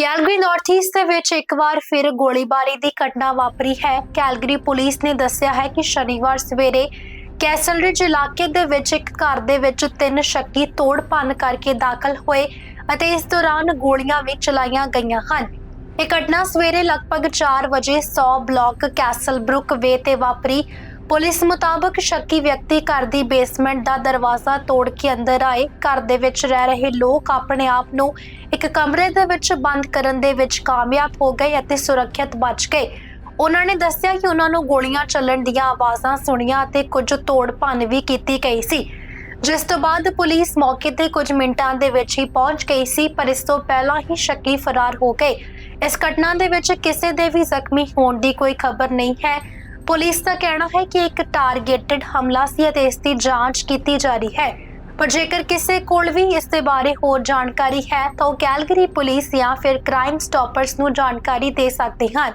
Calgary north East ਦੇ ਵਿੱਚ ਇੱਕ ਵਾਰ ਫਿਰ ਗੋਲੀਬਾਰੀ ਦੀ ਘਟਨਾ ਵਾਪਰੀ ਹੈ। ਕੈਲਗਰੀ ਪੁਲਿਸ ਨੇ ਦੱਸਿਆ ਹੈ ਕਿ ਸ਼ਨੀਵਾਰ ਸਵੇਰੇ ਕੈਸਲਰਿਜ ਇਲਾਕੇ ਦੇ ਵਿੱਚ ਇੱਕ ਘਰ ਦੇ ਵਿੱਚ ਤਿੰਨ ਸ਼ੱਕੀ ਤੋੜ ਭੰਨ ਕਰਕੇ ਦਾਖਲ ਹੋਏ ਅਤੇ ਇਸ ਦੌਰਾਨ ਗੋਲੀਆਂ ਵੀ ਚਲਾਈਆਂ ਗਈਆਂ ਹਨ। ਇਹ ਘਟਨਾ ਸਵੇਰੇ ਲਗਭਗ 4 ਵਜੇ 100 ਬਲਾਕ ਕੈਸਲ ਬਰੁਕ ਵੇ ਤੇ ਵਾਪਰੀ। ਪੁਲਿਸ ਮੁਤਾਬਕ ਸ਼ੱਕੀ ਵਿਅਕਤੀ ਘਰ ਦੀ ਬੇਸਮੈਂਟ ਦਾ ਦਰਵਾਜ਼ਾ ਤੋੜ ਕੇ ਅੰਦਰ ਆਏ। ਘਰ ਦੇ ਵਿੱਚ ਰਹਿ ਰਹੇ ਲੋਕ ਆਪਣੇ ਆਪ ਨੂੰ ਇੱਕ ਕਮਰੇ ਦੇ ਵਿੱਚ ਬੰਦ ਕਰਨ ਦੇ ਵਿੱਚ ਕਾਮਯਾਬ ਹੋ ਗਏ ਅਤੇ ਸੁਰੱਖਿਅਤ ਬਚ ਗਏ। ਉਹਨਾਂ ਨੇ ਦੱਸਿਆ ਕਿ ਉਹਨਾਂ ਨੂੰ ਗੋਲੀਆਂ ਚੱਲਣ ਦੀਆਂ ਆਵਾਜ਼ਾਂ ਸੁਣੀਆਂ ਅਤੇ ਕੁਝ ਤੋੜ ਭੰਨ ਵੀ ਕੀਤੀ ਗਈ ਸੀ। ਜਿਸ ਤੋਂ ਬਾਅਦ ਪੁਲਿਸ ਮੌਕੇ ਤੇ ਕੁਝ ਮਿੰਟਾਂ ਦੇ ਵਿੱਚ ਹੀ ਪਹੁੰਚ ਗਈ ਸੀ, ਪਰ ਇਸ ਤੋਂ ਪਹਿਲਾਂ ਹੀ ਸ਼ੱਕੀ ਫਰਾਰ ਹੋ ਗਏ। ਇਸ ਘਟਨਾ ਦੇ ਵਿੱਚ ਕਿਸੇ ਦੇ ਵੀ ਜ਼ਖਮੀ ਹੋਣ ਦੀ ਕੋਈ ਖਬਰ ਨਹੀਂ ਹੈ। ਪੁਲਿਸ ਦਾ ਕਹਿਣਾ ਹੈ ਕਿ ਇੱਕ ਟਾਰਗੇਟਡ ਹਮਲਾ ਸੀ ਅਤੇ ਇਸ ਦੀ ਜਾਂਚ ਕੀਤੀ ਜਾ ਰਹੀ ਹੈ। ਪਰ ਜੇਕਰ ਕਿਸੇ ਕੋਲ ਵੀ ਇਸ ਦੇ ਬਾਰੇ ਹੋਰ ਜਾਣਕਾਰੀ ਹੈ, ਤਾਂ ਉਹ ਕੈਲਗਰੀ ਪੁਲਿਸ ਜਾਂ ਫਿਰ ਕ੍ਰਾਈਮ ਸਟਾਪਰਸ ਨੂੰ ਜਾਣਕਾਰੀ ਦੇ ਸਕਦੇ ਹਨ।